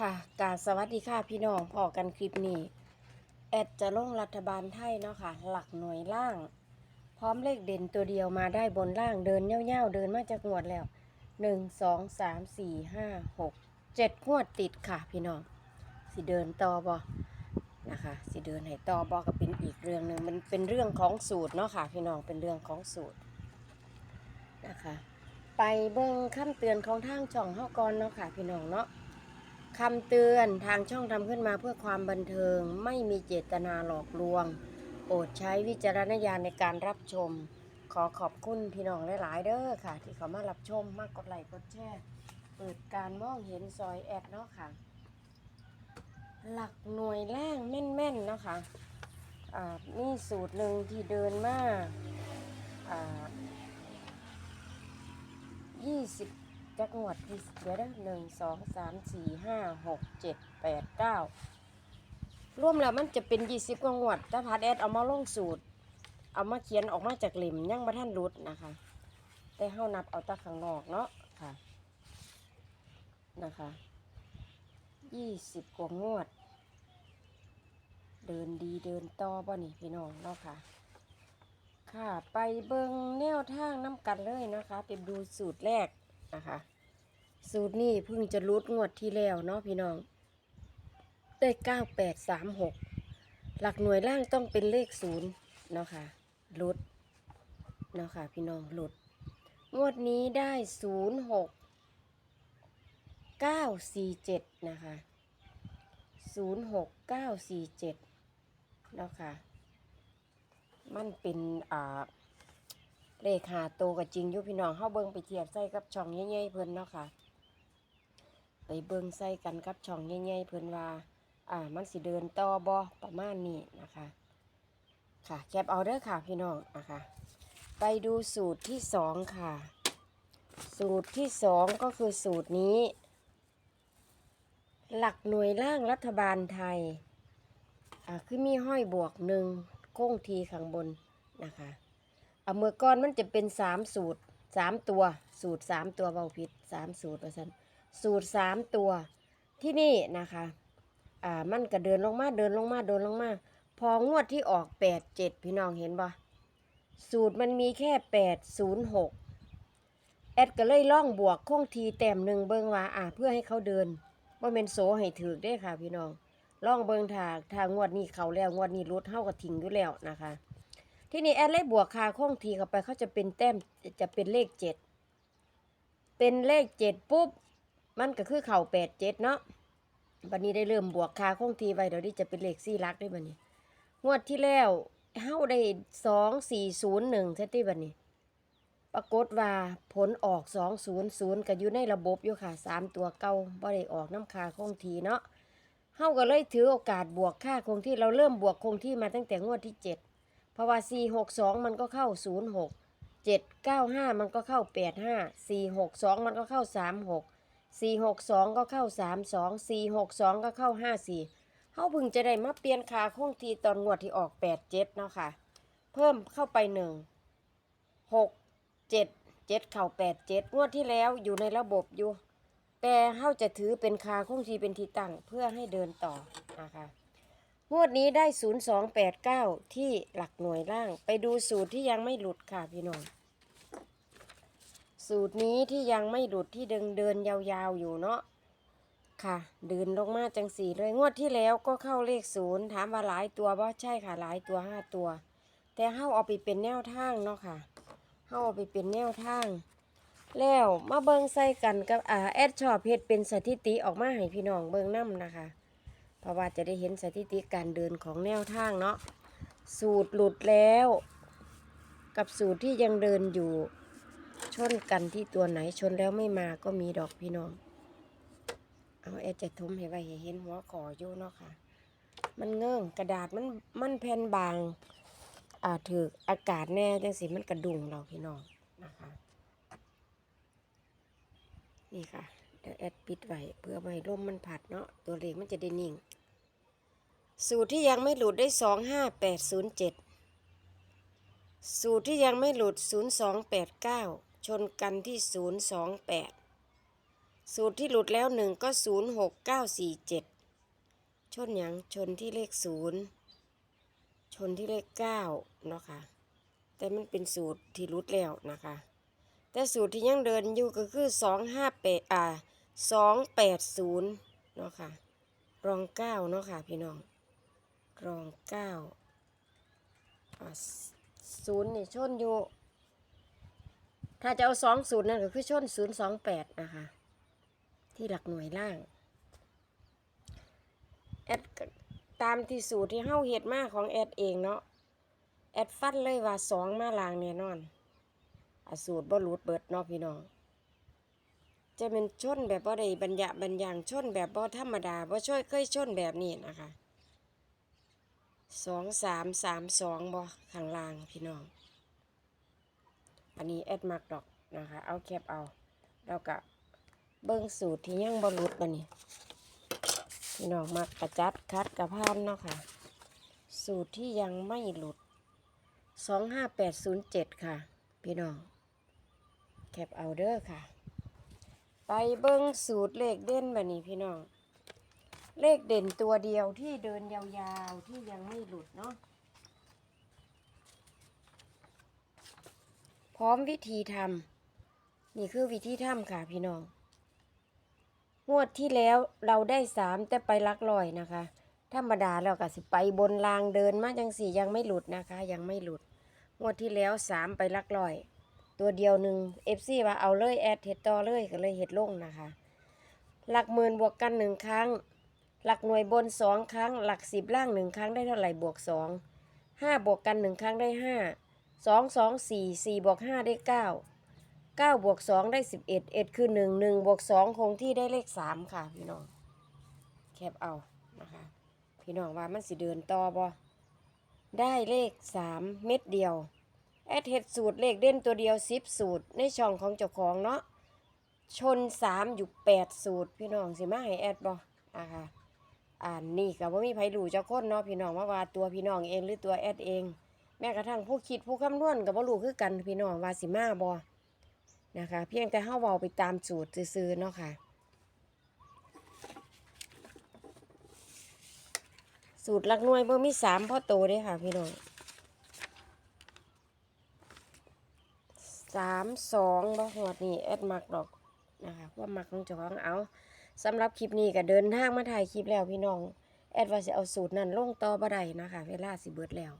ค่ะกาสวัสดีค่ะพี่น้องพอกันคลิปนี้ แอดจะลงรัฐบาลไทยเนาะค่ะ หลักหน่วยล่าง พร้อมเลขเด่นตัวเดียวมาได้บนล่างเดินเง่าๆเดินมาจากงวดแล้วหนึ่งสองสามสี่ห้าหกเจ็ดงวดติดค่ะพี่น้อง สิเดินต่อบอนะคะ สิเดินให้ต่อบอก็เป็นอีกเรื่องหนึ่งมันเป็นเรื่องของสูตรเนาะค่ะ พี่น้องเป็นเรื่องของสูตรนะคะ ไปเบิ่งคำเตือนของทางช่องเฮาก่อนเนาะค่ะ พี่น้องเนาะ คำเตือนทางช่องทำขึ้นมาเพื่อความบันเทิงไม่มีเจตนาหลอกลวงโปรดใช้วิจารณญาณในการรับชม ขอขอบคุณพี่น้องหลาย ๆ เด้อค่ะ ที่เขามารับชมมากกดไลค์กดแชร์เปิดการมองเห็นซอยแอดเนาะค่ะ หลักหน่วยแรงแม่น ๆ เนาะค่ะอ่ามีสูตรหนึ่งที่เดินมาอ่ายี่สิบ จักงวดที่เดี๋ยวนะหนึ่งสองสามสี่ห้าหกเจ็ดแปดเก้ารวมแล้วมันจะเป็นยี่สิบกว่างวดถ้าพัดแอดเอามาลงสูตร เอามาเขียนออกมาจากหล่มยังมาท่านรุดนะคะ แต่เฮานับเอาตาข้างนอกเนาะค่ะนะคะยี่สิบกว่างวด เดินดีเดินต่อบ่นี่พี่น้องเนาะค่ะค่ะ ไปเบิงแนวทางน้ำกันเลยนะคะ ไปดูสูตรแรกนะคะ สูตรนี้เพิ่งจะรุดงวดที่แล้วเนาะพี่น้อง ได้เก้าแปดสามหกหลักหน่วยล่างต้องเป็นเลขศูนย์เนาะค่ะรุดเนาะค่ะพี่น้องรุด งวดนี้ได้ศูนย์หกเก้าสี่เจ็ดนะคะศูนย์หกเก้าสี่เจ็ดเนาะค่ะ มันเป็นอ่าเลขหาโตวกับจริงอยู่พี่น้องเฮาเบิ่งไปเทียบใส่กับช่องใหญ่ๆเพิ่นเนาะค่ะ เบิ่งใส่กันกับช่องใหญ่ๆเพิ่นว่า อ่า มันสิเดินต่อบ่ประมาณนี้นะคะ ค่ะแคปเอาเด้อค่ะพี่น้องนะคะ ไปดูสูตรที่สองค่ะ สูตรที่สองก็คือสูตรนี้ หลักหน่วยล่างรัฐบาลไทย อ่า คือมีห้อยบวกหนึ่งโค้งทีข้างบนนะคะเอามือก้อนมันจะเป็นสามสูตรสามตัว สูตรสามตัวเบาผิดสามสูตรว่าซั่น สูตรสามตัว ที่นี่นะคะอ่ามันก็เดินลงมาเดินลงมาเดินลงมา พองวดที่ออกแปดเจ็ดพี่น้องเห็นปะสูตรมันมีแค่แปดศูนย์หกแอดก็เลยล่องบวกคงทีแต้มหนึ่งเบิงว่าอ่าเพื่อให้เขาเดินว่าเป็นโสให้ถือได้ค่ะพี่น้องล่องเบิงทางทางงวดนี้เขาแล้วงวดนี้รุดเท่ากับทิ้งอยู่แล้วนะคะ ที่นี่แอดเลยบวกคาข้องทีเข้าไปเขาจะเป็นแต้มจะเป็นเลขเจ็ดเป็นเลขเจ็ดปุ๊บ มันก็คือเข่าแปดเจ็ดเนาะวันนี้ได้เริ่มบวกคาข้องทีไว้เดี๋ยวนี้จะเป็นเลขสี่ลักได้บันนี้ งวดที่แล้วเฮาได้สองสี่ศูนย์หนึ่งใช่ที่บันนี้ ปรากฏว่าผลออกสองศูนย์ศูนย์ก็อยู่ในระบบอยู่ค่ะสามตัวเก่าบ่ได้ออกน้ำคาคงทีเนาะเฮาก็เลยถือโอกาสบวกค่าคงที่เราเริ่มบวกคงที่มาตั้งแต่งวดที่เจ็ดเพราะว่า4 6 2มันก็เข้า0 6 7 9 5มันก็เข้า8 5 4 6 2มันก็เข้า3 6 4 6 2ก็เข้า3 2 4 6 2ก็เข้า5 4เขาพิ่งจะได้มาเปลี่ยนขาคงทีตอนงวดที่ออก8 7เนาะค่ะ เพิ่มเข้าไป1 6 7 7เข่า8 7งวดที่แล้วอยู่ในระบบอยู่ แต่เขาจะถือเป็นคาคงทีเป็นที่ตั้งเพื่อให้เดินต่อนะคะงวดนี้ได้ 0289 ที่หลักหน่วยล่าง ไปดูสูตรที่ยังไม่หลุดค่ะพี่น้อง สูตรนี้ที่ยังไม่หลุดที่เดินเดินยาวๆอยู่เนาะค่ะ เดินลงมาจังสี่เลยงวดที่แล้วก็เข้าเลขศูนย์ถามว่าหลายตัวบ่ใช่ค่ะหลายตัวห้าตัว แต่เฮาเอาไปเป็นแนวทางเนาะค่ะเฮาเอาไปเป็นแนวทาง แล้วมาเบิงใส่กันกับอ่าแอดชอบเฮ็ดเป็นสถิติออกมาให้พี่น้องเบิงนํนะคะ เพราะว่าจะได้เห็นสถิติการเดินของแนวทางเนาะสูตรหลุดแล้ว กับสูตรที่ยังเดินอยู่ ชนกันที่ตัวไหนชนแล้วไม่มาก็มีดอกพี่น้อง เอาแอดจะทุมให้ไว้เห็นหัวขออยู่เนาะค่ะ มันเงื่องกระดาษมันมันแผ่นบาง อ่าถืออากาศแน่จังสิมันกระดุงเราพี่น้องนะคะนี่ค่ะเดี๋ยวแอดปิดไว้เพื่อไม่ให้ลมมันผัดเนาะตัวเลขมันจะได้นิ่ง สูตรที่ยังไม่หลุดได้สองห้าแปดศูนย์เจ็ดสูตรที่ยังไม่หลุดศูนย์สองแปดเก้า ชนกันที่ศูนย์สองแปดสูตรที่หลุดแล้วหนึ่งก็ศูนย์หกเก้าสี่เจ็ดชนหยังชนที่เลขศูนย์ชนที่เลขเก้าเนาะค่ะแต่มันเป็นสูตรที่หลุดแล้วนะคะ แต่สูตรที่ยังเดินอยู่ก็คือสองห้าแปดอ่าสองแปดศูนย์เนาะค่ะ รองเก้าเนาะค่ะพี่น้อง รองเก้าอ่าศูนย์นี่ชนอยู่ ถ้าจะเอาสองศูนย์นั่นก็คือชนศูนย์สองแปดนะคะ ที่หลักหน่วยล่างแอดตามที่สูตรที่เฮ้าเฮ็ดมาของแอดเองเนาะแอดฟันเลยว่าสองมาลางแน่นอนอสูตรบ่หลุดเบิดเนาะพี่น้องจะเป็นชนแบบบ่ได้บรรยะบรรยังชนแบบบ่ธรรมดาบ่ช่วยเคยชนแบบนี้นะคะสองสามสามสองบ่ข้างล่างพี่น้อง อันนี้แอดมักดอกนะคะ เอาแคปเอาแล้วก็เบิ้งสูตรที่ยังบ่หลุดบัดนี้พี่น้องมักกระจัดคัดกระพานเนาะค่ะ สูตรที่ยังไม่หลุดสองห้าแปดศูนย์เจ็ดค่ะ พี่น้องแคปเอาเด้อค่ะ ไปเบิ้งสูตรเลขเด่นแบบนี้พี่น้อง เลขเด่นตัวเดียวที่เดินยาวๆที่ยังไม่หลุดเนาะ ร้อมวิธีทำนี่คือวิธีทำค่ะพี่น้อง งวดที่แล้วเราได้สามแต่ไปลักลอยนะคะ ธรรมดาเราก็สิไปบนรางเดินมาจังสี่ยังไม่หลุดนะคะ ยังไม่หลุด งวดที่แล้วสามไปลักลอย ตัวเดียวหนึ่งเอฟซีว่าเอาเลยแอดเห็ดต่อเลยก็เลยเห็ดลงนะคะ หลักหมื่นบวกกันหนึ่งครั้ง หลักหน่วยบนสองครั้ง หลักสิบล่างหนึ่งครั้งได้เท่าไหร่บวกสองห้าบวกกันหนึ่งครั้งได้ห้า สองสองสี่สี่บวกห้าได้เก้าเก้าบวกสองได้สิบเอ็ดเอ็ดคือหนึ่งหนึ่งบวกสองคงที่ได้เลขสามค่ะพี่น้องแคบเอานะคะพี่น้องว่ามันสิเดินต่อบ่ได้เลขสามเม็ดเดียวแอดเห็ดสูตรเลขเด่นตัวเดียวสิบสูตรในช่องของเจ้าของเนาะชนสามอยู่แปดสูตร พี่น้องสิมาให้แอดบ่นะคะอ่านนี่ก็ว่ามีไผรู้เจ้าคนเนาะพี่น้องว่าว่าตัวพี่น้องเองหรือตัวแอดเอง แม้กระทั่งผู้คิดผู้คำนวณก็บ่รู้คือกันพี่น้องว่าสิมาบ่นะคะ เพียงแต่เฮาเว้าไปตามสูตรซื่อๆเนาะค่ะ สูตรลักหน่วยบ่มีสามพ่อโตเด้ค่ะ พี่น้องสามสองบ่หอดนี่แอดมักดอกนะคะว่ามักของเจ้าของเอาสำหรับคลิปนี้ก็เดินทางมาถ่ายคลิปแล้วพี่น้อง แอดว่าจะเอาสูตรนั้นลงต่อบ่ได้นะคะ เวลาสิเบิดแล้ว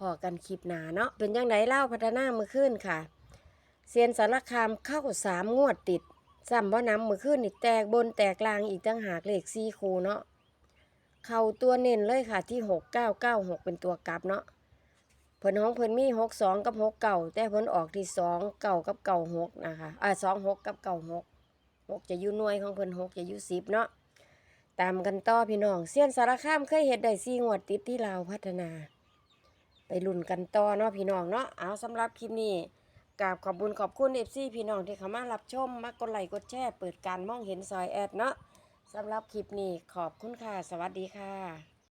พอกันคลิปหนาเนาะเป็นยังไงเล่าพัฒนามือขึ้นค่ะเซียนสารคามเข้าสามงวดติดซ้ำบ่น้ำมือขึ้นนี่แตกบนแตกลางอีกตั้งหากเลขซีคูเนาะเข่าตัวเน้นเลยค่ะที่หกเก้าเก้าหกเป็นตัวกลับเนาะเพิ่นห้องเพิ่นมีหกสองกับหกเก่าแต่เพิ่นออกที่สองเก่ากับเก่าหกนะคะอ่าสองหกกับเก่าหกหกจะอยู่หน่วยของเพิ่นหกจะอยู่สิบเนาะตามกันต่อพี่น้องเซียนสารคามเคยเฮ็ดได้สี่งวดติดที่ลาวพัฒนา ไปลุ้นกันต่อเนาะพี่น้องเนาะเอาสำหรับคลิปนี้กราบขอบบุญขอบคุณเอฟซีพี่น้องที่เข้ามารับชมมากดไลค์กดแชร์เปิดการมองเห็นซอยแอดเนาะสำหรับคลิปนี้ขอบคุณค่ะ สวัสดีค่ะ